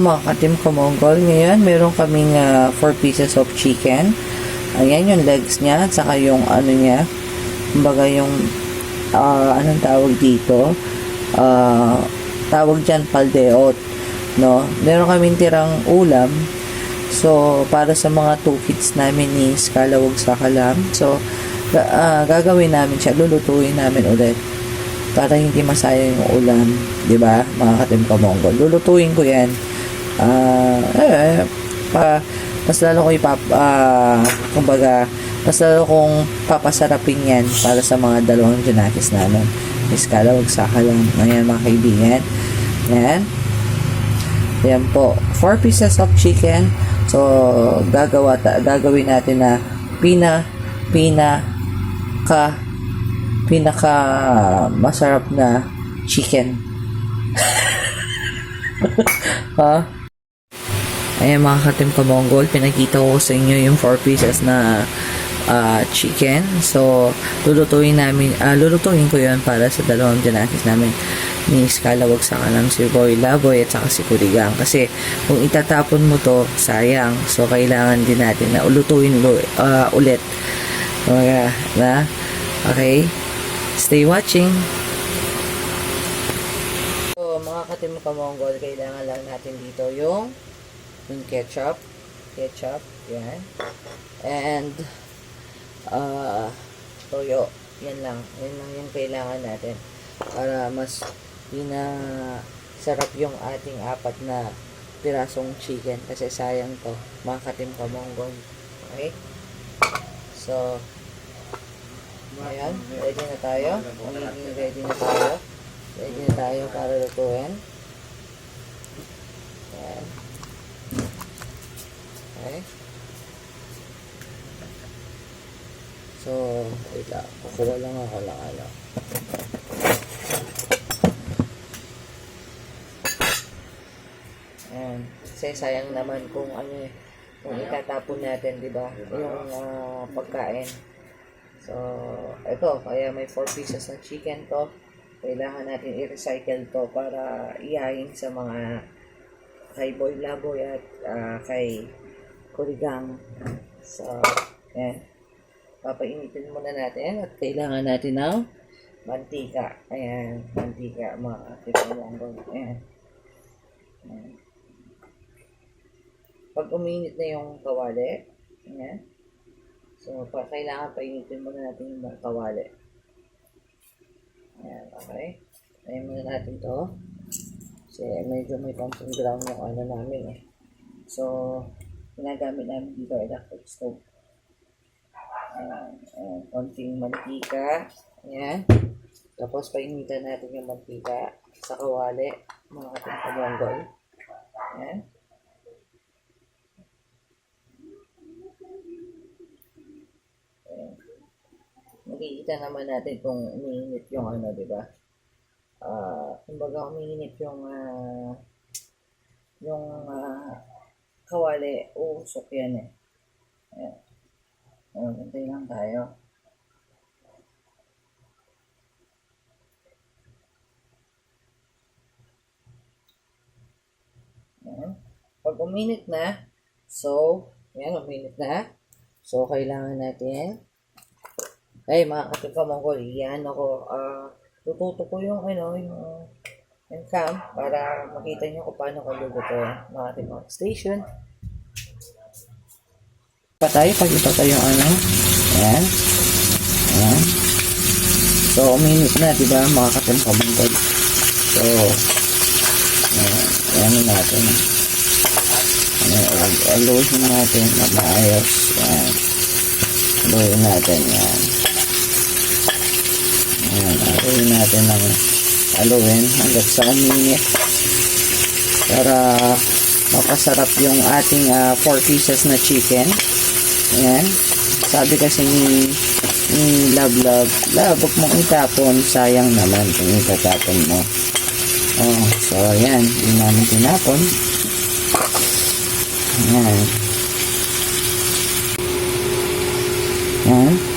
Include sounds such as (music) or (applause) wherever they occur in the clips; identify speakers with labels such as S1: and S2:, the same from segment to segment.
S1: mga katim kamonggol, ngayon meron kaming 4 pieces of chicken. Ayan yung legs niya, at saka yung ano niya, kumbaga yung, ah, anong tawag dito? Ah, tawag dyan paldeot. No? Meron kaming tirang ulam. So, para sa mga two kids namin ni Skalawag sa Kalam. So, ah, gagawin namin siya, lulutuin namin ulit para hindi masayang yung ulam, 'di ba? Mga katim kamonggo. Lulutuin ko 'yan. Ah, eh, pa mas lalo ko ipap ah, kumbaga, mas lalo kong papasarapin 'yan para sa mga dalawang junakis namin. Miss Kala, wag saka lang. Ayan, mga kaibigan. Yan. Yan po. 4 pieces of chicken. So, gagawa ta- gagawin natin na pina pina ka pinaka masarap na chicken. (laughs) ha? Ayan mga katim kamongol, pinakita ko sa inyo yung 4 pieces na ah, chicken. So, lulutuin namin, ah, lulutuin ko yun para sa dalawang janakis namin ni Skalawag sa kanang si Boy Laboy at saka si Kurigang. Kasi, kung itatapon mo to, sayang. So, kailangan din natin na ulutuin ah, ulit. Mga, na, okay? Stay watching. So, mga katim kamongol, kailangan lang natin dito yung yung ketchup. Ketchup. Yan. And, uh, toyo. Yan lang. Yan lang yung kailangan natin. Para mas sarap yung ating apat na pirasong chicken. Kasi sayang to. Mga katim kamongol. Okay? So, ayan. Ready na tayo. Magiging ready na tayo. Ready na tayo para lutuin. Ayan. Okay. So, wait lang. Kukuha lang ako lang ano. Ayan. Kasi sayang naman kung ano eh, kung itatapon natin, di ba? Yung ah, pagkain. So, ito, kaya may 4 pieces ng chicken to. Kailangan natin i-recycle to para iyayin sa mga kay Boy Laboy at ah, kay Kurigang. So, yan. Papainitin muna natin at kailangan natin ng mantika. Ayan, mantika mga tipamonggol. Ayan. Ayan. Pag uminit na yung kawali, ayan. So, pa, kailangan painitin muna natin yung kawali. Ayan, okay. Ayan muna natin to. Kasi medyo may konting ground yung ano namin eh. So, ginagamit namin dito electric stove. Ayan, konting mantika. Ayan. Tapos, painitan natin yung mantika sa kawali, mga ating kamonggol. Ayan. Makikita naman natin kung umiinit yung ano, di ba? Ah, kumbaga umiinit yung ah, yung ah, kawali, uusok yan eh. Ayan. Ayan, hintay lang tayo. Ayan. Pag uminit na, so, ayan, uminit na. So, kailangan natin, ay, mga katikamangkol, iyan ako, ah, tututo ko yung, ano, yung, yung cam, para makita nyo kung paano ko lulutuin mga mga station. Patay, pag ipatay yung ano, ayan, ayan. So, uminit na, di ba, mga katikamangkol. So, ayan, ayan na natin. Ayan, aluhin natin na maayos. Ayan. Aluhin natin yan. Ayan, aluhin natin ng aluhin hanggang sa uminit. Para mapasarap yung ating 4 pieces na chicken. Ayan. Sabi kasi ni, ni Love Love, Love, huwag mong itapon. Sayang naman kung itatapon mo. Oh, so ayan, hindi namin tinapon. Ayan. Ayan.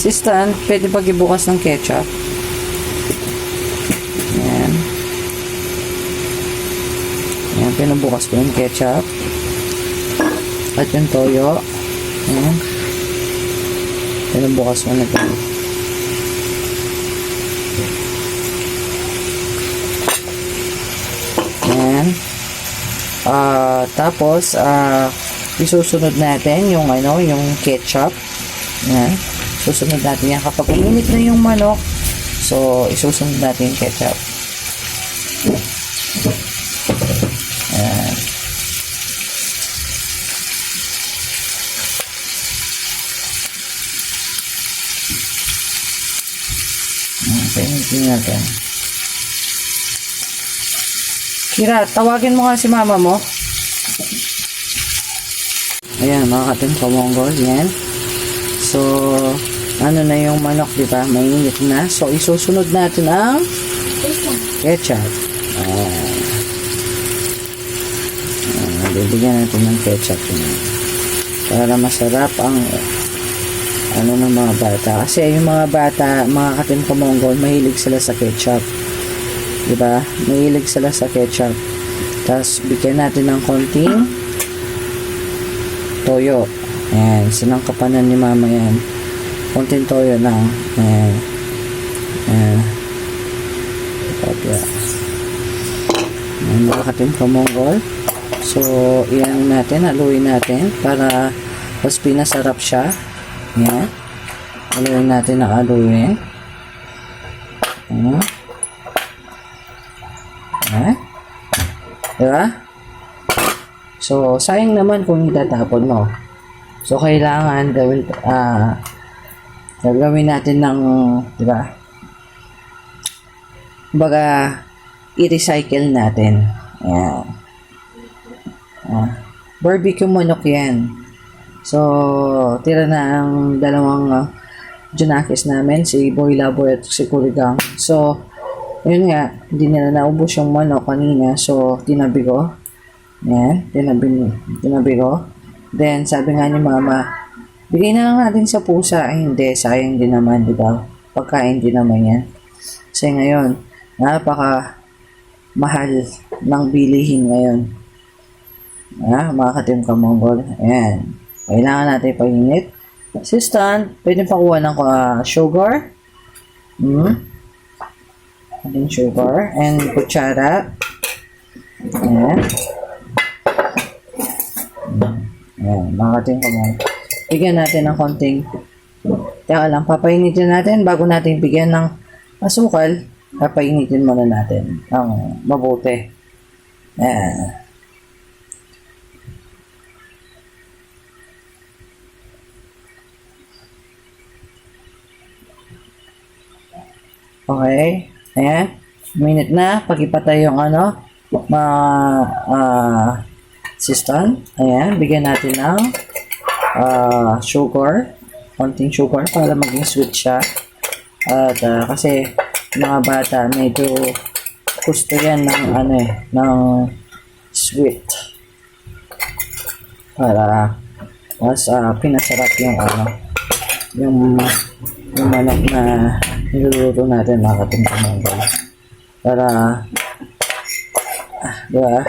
S1: Assistant, pwede pag ibukas ng ketchup. Ayan. Ayan, pinubukas ko yung ketchup. At yung toyo. Ayan. Pinubukas ko na ito. Ayan. Ah, tapos, ah, isusunod natin yung ano, yung ketchup. Ayan. Susunod natin yan kapag uminit na yung manok. So, isusunod natin yung ketchup. Ayan. Painitin natin. Kira, tawagin mo nga si mama mo. Ayan, mga katim kamonggol, yan. So, ano na yung manok, di ba? Mainit na. So, isusunod natin ang ketchup. Ayan. Ayan, bibigyan natin ng ketchup yun. Para masarap ang ano ng mga bata. Kasi yung mga bata, mga katim kamonggol, mahilig sila sa ketchup. Di ba? Mahilig sila sa ketchup. Tapos, bigyan natin ng konting toyo. Ayan, sinangkapanan ni mama yan. Konting toyo lang. Ayan. Ayan. Kopya. Ayan, makakatim ka monggol. So, iyan natin, haluin natin para mas pinasarap siya. Ayan. Haluin natin na haluin. Ayan. Ayan. Diba? So, sayang naman kung itatapon mo. So, kailangan gawin, ah, gagawin natin ng, di ba? Baga, i-recycle natin. Ayan. Ah, barbecue manok yan. So, tira na ang dalawang uh, Junakis namin, si Boy Labo at si Kurigang. So, yun nga, hindi nila naubos yung manok kanina. So, tinabi ko. Yan, tinabi, tinabi ko. Then, sabi nga ni mama, bigay na lang natin sa pusa. Ay, hindi, sayang din naman, di ba? Pagkain din naman yan. Kasi ngayon, napaka mahal ng bilihin ngayon. Ah, mga katim ka Mongol. Ayan. Kailangan natin painit. Assistant, pwede pakuha ng uh, sugar. Hmm. Ating sugar. And kutsara. Ayan. Ayan, ka Mongol. Bigyan natin ng konting Teka lang, papainitin natin bago natin bigyan ng asukal. Papainitin muna natin ng mabuti. Ayan. Okay. Ayan. Minute na. Pagipatay yung ano, ma, ah, system. Ayan. Bigyan natin ng ah, sugar. Konting sugar para maging sweet siya. At ah, kasi mga bata medyo gusto yan ng ano eh, ng sweet. Para mas ah, pinasarap yung ano, yung yung manok na niluluto natin mga katingkamanggal. Para, ah, di ba?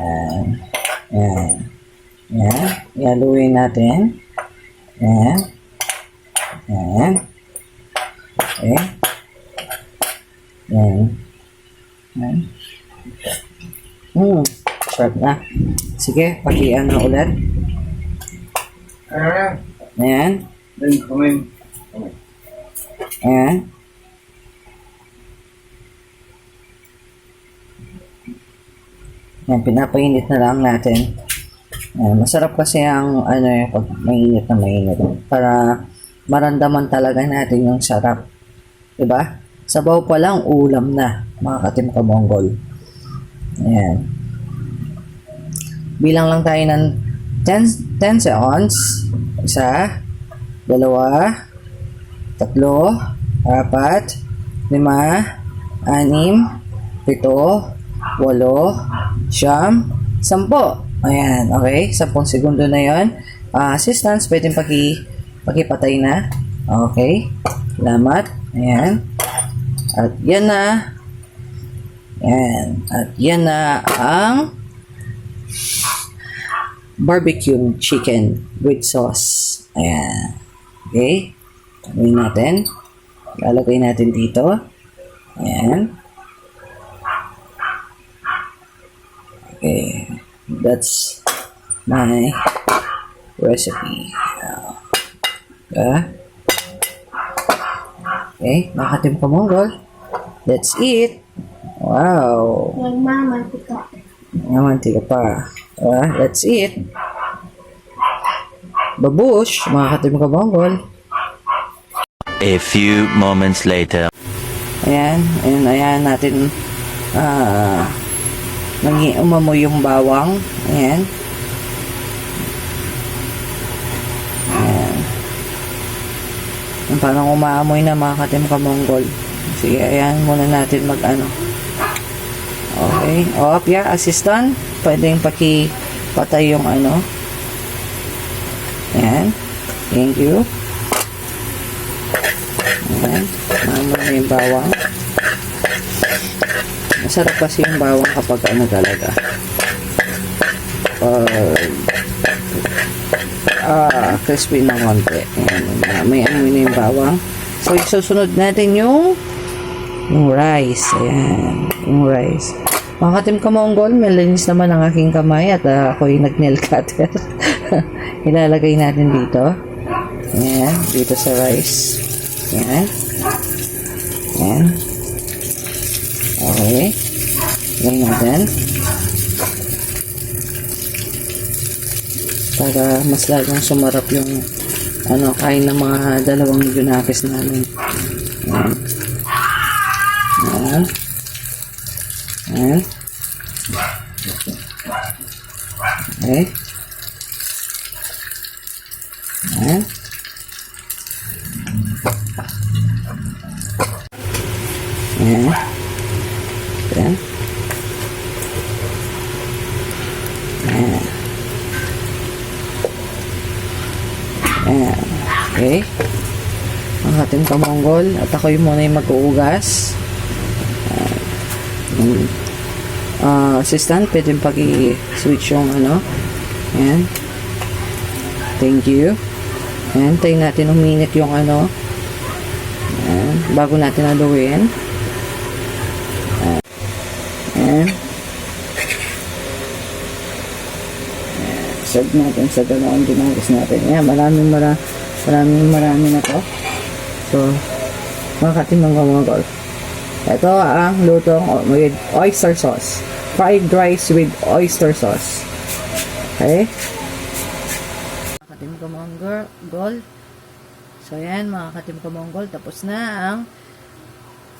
S1: Ayan. Ayan. Ayan. Ialuin natin. Ayan. Ayan. Okay. Ayan. Ayan. Hmm. Sharp na. Sige, pakian na ulit.
S2: Ah,
S1: Ayan.
S2: then kumain.
S1: Ayan. Ayan, pinapainit na lang natin. Ayan, masarap kasi ang ano eh, pag mainit na mainit. Para maramdaman talaga natin yung sarap. Diba? Sabaw pa lang, ulam na. Mga katim kamonggol. Ayan. Bilang lang tayo ng 10, 10 seconds. Isa, dalawa, tatlo, apat, lima, anim, pito, walo, siyam, sampo. Ayan, okay. Sampung segundo na yon. ah, assistance, pwedeng paki, pakipatay na. Okay. Salamat. Ayan. At yan na. Ayan. At yan na ang barbecue chicken with sauce. Ayan. Okay. Gawin natin. Lalagay natin dito. Ayan. Okay. That's my recipe. Uh, okay. Nakatim ka monggol. Let's eat. Wow.
S2: Nagmamantika.
S1: Namantika pa. Uh, let's eat. Babush. Makakatim ka monggol.
S3: A few moments later.
S1: Ayan, ayan, ayan natin ah nangi umamoy yung bawang. Ayan. Ayan. Yung Parang umaamoy na mga katim kamonggol. Sige, ayan muna natin mag ano. Okay. O, Pia, assistant. Pwedeng paki-patay yung ano. Ayan. Thank you. Ayan. Maamoy yung bawang. Masarap kasi yung bawang kapag ano talaga. Pag ah, crispy na konti. Ayan, may- amoy na yung bawang. So, isusunod natin yung yung rice. Ayan, yung rice. Mga katim ka monggol, malinis naman ang aking kamay at uh, ako yung nag-nail cutter. (laughs) Ilalagay natin dito. Ayan, dito sa rice. Ayan. Ayan. Okay. Lagyan natin. Para mas lalong sumarap yung ano, kain ng mga dalawang junakis namin. Ayan. Ayan. Ayan. Okay. Ayan. Ayan. Ayan. Ayan. Okay. Ang kamonggol. At ako yung muna yung mag-uugas. Ah, assistant, pwede pag-switch yung ano. Ayan. Thank you. Ayan, tayo natin uminit yung ano. Ayan, bago natin aluin. Ayan. Serve natin sa dalawang ginagos natin. Ayan, maraming mara, maraming marami na to. So, mga katimang gamagol. Ito ang lutong o- with oyster sauce. Fried rice with oyster sauce. Okay? Katim kamonggol. Gol. So, yan mga katim kamonggol. Tapos na ang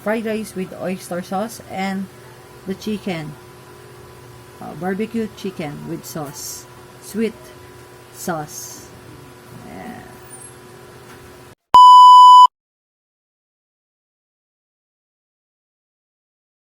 S1: fried rice with oyster sauce and the chicken. Uh, barbecue chicken with sauce. Sweet sauce.